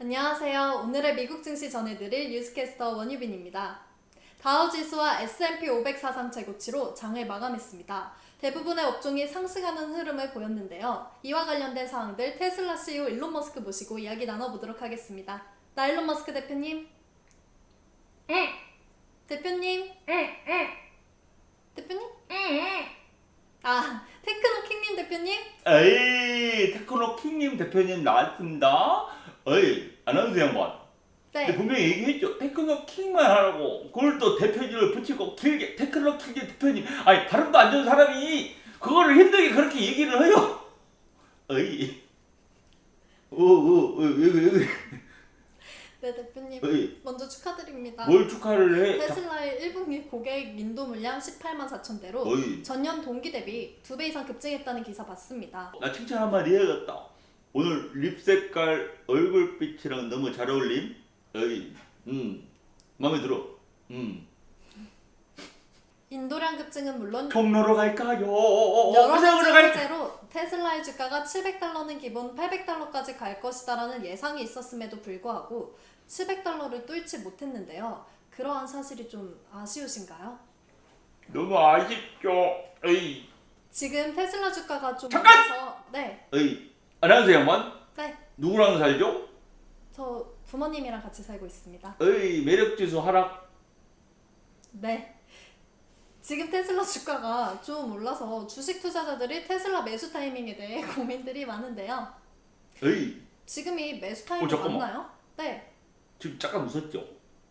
안녕하세요. 오늘의 미국 증시 전해드릴 뉴스캐스터 원유빈입니다. 다우지수와 S&P 500 사상 최고치로 장을 마감했습니다. 대부분의 업종이 상승하는 흐름을 보였는데요. 이와 관련된 사항들 테슬라 CEO 일론 머스크 모시고 이야기 나눠보도록 하겠습니다. 나 일론 머스크 대표님. 대표님. 대표님? 아, 테크노 킹님 대표님? 에이 테크노 킹님 대표님 나왔습니다. 어이 아나운서 양반. 근데 네. 분명히 얘기했죠. 테크노 킹만 하라고. 그걸 또 대표님을 붙이고 길게 테크노 킹님 대표님. 아니 발음도 안 좋은 사람이 그거를 힘들게 그렇게 얘기를 해요. 어이. 오오왜 그래? 네, 대표님. 어이 먼저 축하드립니다. 뭘 축하를 해? 자, 테슬라의 1분기 고객 인도 물량 18만 4천 대로 어이 전년 동기 대비 두배 이상 급증했다는 기사 봤습니다. 나 칭찬 한마디 해야겠다. 오늘 립 색깔 얼굴빛이랑 너무 잘 어울림. 어이 음 마음에 들어. 음. 인도량 급증은 물론 통로로 갈까요? 여러 가지 갈- 호재로 테슬라의 주가가 700달러는 기본 800달러까지 갈 것이다라는 예상이 있었음에도 불구하고 700달러를 뚫지 못했는데요. 그러한 사실이 좀 아쉬우신가요? 너무 아쉽죠. 에이, 지금 테슬라 주가가 좀 잠깐! 올라서 네, 에이, 아나운서 양반 네, 누구랑 살죠? 저 부모님이랑 같이 살고 있습니다. 에이, 매력 지수 하락. 네. 지금 테슬라 주가가 좀 올라서 주식 투자자들이 테슬라 매수 타이밍에 대해 고민들이 많은데요. 에이, 지금이 매수 타이밍 어, 잠깐만. 맞나요? 네. 지금 잠깐 웃었죠?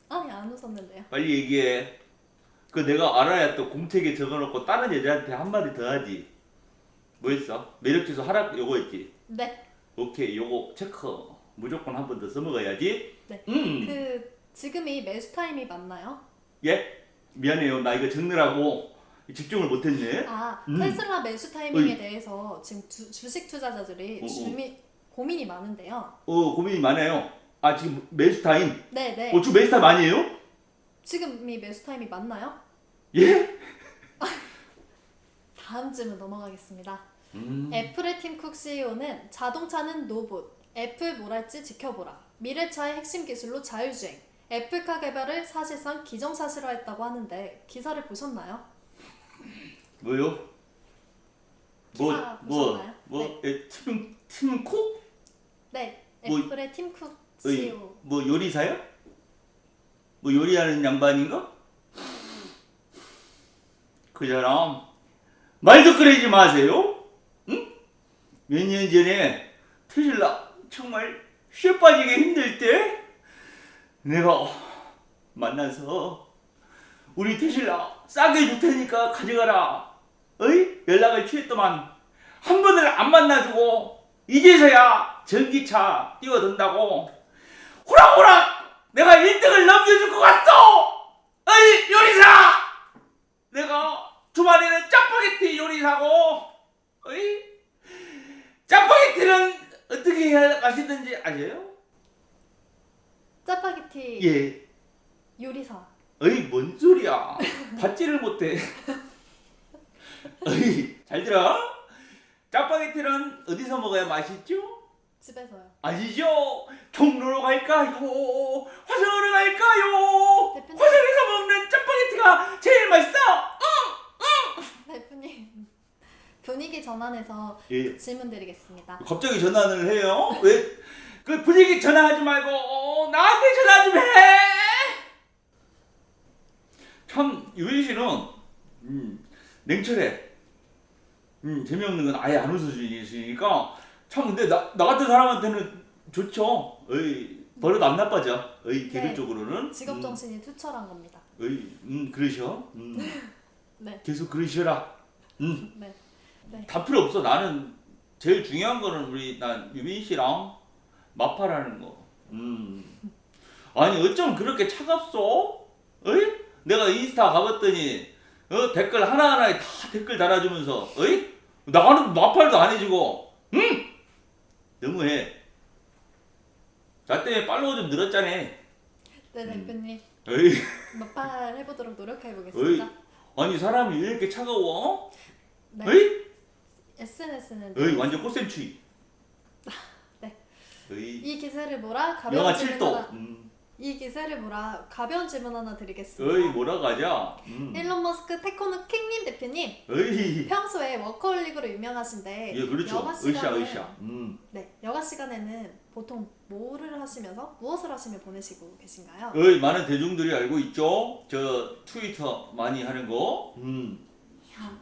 아니 안 웃었는데요. 빨리 얘기해. 그 내가 알아야 또 공책에 적어놓고 다른 여자한테 한마디 더 하지. 뭐 했어? 매력 지수 하락 요거 했지. 네. 오케이, 요거 체크. 무조건 한 번 더 써먹어야지. 네. 음, 그 지금이 매수 타임이 맞나요? 예, 미안해요. 나 이거 적느라고 집중을 못했네. 아 음. 테슬라 매수 타이밍에 어이. 대해서 지금 주, 주식 투자자들이 어, 어. 주미, 고민이 많은데요. 어, 고민이 많아요. 아, 지금 매수 타임. 네네. 어, 지금 매수 타임 아니에요? 지금이 매수 타임이 맞나요? 예? 다음 질문 넘어가겠습니다. 음. 애플의 팀쿡 CEO는 자동차는 노봇, 애플 뭘 할지 지켜보라. 미래차의 핵심 기술로 자율주행. 애플카 개발을 사실상 기정사실화했다고 하는데 기사를 보셨나요? 뭐요? 뭐, 기사 뭐, 보셨나요? 뭐, 에, 팀, 팀쿡? 네, 뭐, 애플의 팀쿡 어이, CEO. 뭐 요리사요? 뭐 요리하는 양반인가? 그 사람 말도 끓이지 마세요. 응? 몇 년 전에 테슬라 정말 쇠 빠지게 힘들 때 내가 만나서 우리 테슬라 싸게 줄 테니까 가져가라. 어이? 연락을 취했더만 한 번을 안 만나주고 이제서야 전기차 뛰어든다고 호락호락 내가 1등을 넘겨줄 것 같소! 어이 요리사! 내가 주말에는 짜파게티 요리사고 어이? 짜파게티는 어떻게 해야 맛있는지 아세요? 짜파게티 예 요리사. 어이 뭔 소리야 받지를 못해 어이 잘 들어 짜파게티는 어디서 먹어야 맛있죠? 집에서요. 아시죠? 경로로 갈까요? 화성으로 갈까요? 대표님. 화성에서 먹는 짜파게티가 제일 맛있어. 대표님 분위기 전환해서 예. 질문 드리겠습니다. 갑자기 전화를 해요? 왜? 그 분위기 전화하지 말고 어, 나한테 전화 좀 해. 참 유인 씨는 음, 냉철해. 음, 재미없는 건 아예 안 웃어주시니까 참 근데 나, 나 같은 사람한테는 좋죠. 어이 버릇 안 나빠져. 어이 개그 네. 쪽으로는. 직업 음, 정신이 투철한 겁니다. 어이 음 그러셔. 음, 네, 계속 그러셔라. 음. 네, 네. 다 필요 없어. 나는 제일 중요한 거는 우리 난 유민 씨랑 마파라는 거. 음. 아니 어쩜 그렇게 차갑소? 어이? 내가 인스타 가봤더니 어 댓글 하나 하나에 다 댓글 달아주면서 어이? 나는 마팔도 안 해주고 응? 너무해. 나 때문에 팔로워 좀 늘었잖아. 네, 음. 대표님 어이? 막발 해보도록 노력해 어이? 보겠습니다. 아니 사람이 왜 이렇게 차가워? 네, 어이? SNS는 어이 완전 꽃샘추위. 어이. 이 기세를 보라 가벼운 영하 질문 7도. 하나. 음. 이 기세를 보라 가벼운 질문 하나 드리겠습니다. 어이 뭐라 가자. 음. 일론 머스크 테크노 킹님 대표님 어이. 평소에 워커홀릭으로 유명하신데 예 그렇죠. 여가 시간에 으쌰. 음. 네 여가 시간에는 보통 뭐를 하시면서 무엇을 하시며 보내시고 계신가요? 어이 많은 대중들이 알고 있죠. 저 트위터 많이 하는 거. 음. 형,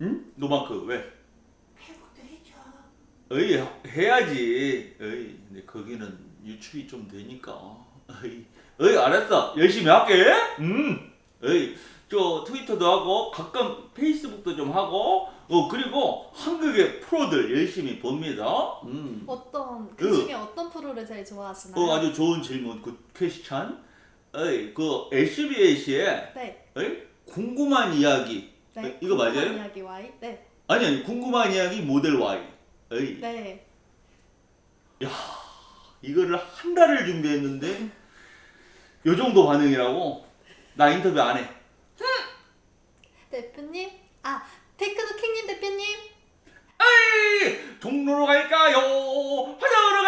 응? 노마크 왜? 어이 해야지. 어이 근데 거기는 유출이 좀 되니까. 어이 어이 알았어. 열심히 할게. 음. 어이 저 트위터도 하고 가끔 페이스북도 좀 하고 어 그리고 한국의 프로들 열심히 봅니다. 음. 어떤 그 중에 어떤 프로를 제일 좋아하시나요? 어 아주 좋은 질문. 그 퀘스천. 어이 그 SBS의 네, 어이 궁금한 이야기. 네. 어, 이거 맞아요? 궁금한 이야기 Y. 네, 아니 아니 궁금한 이야기 모델 Y. 어이 네. 이거를 한 달을 준비했는데 요 정도 반응이라고 나 인터뷰 안 해. 대표님, 아 테크노 킹님 대표님. 에이, 종로로 갈까요? 화장으로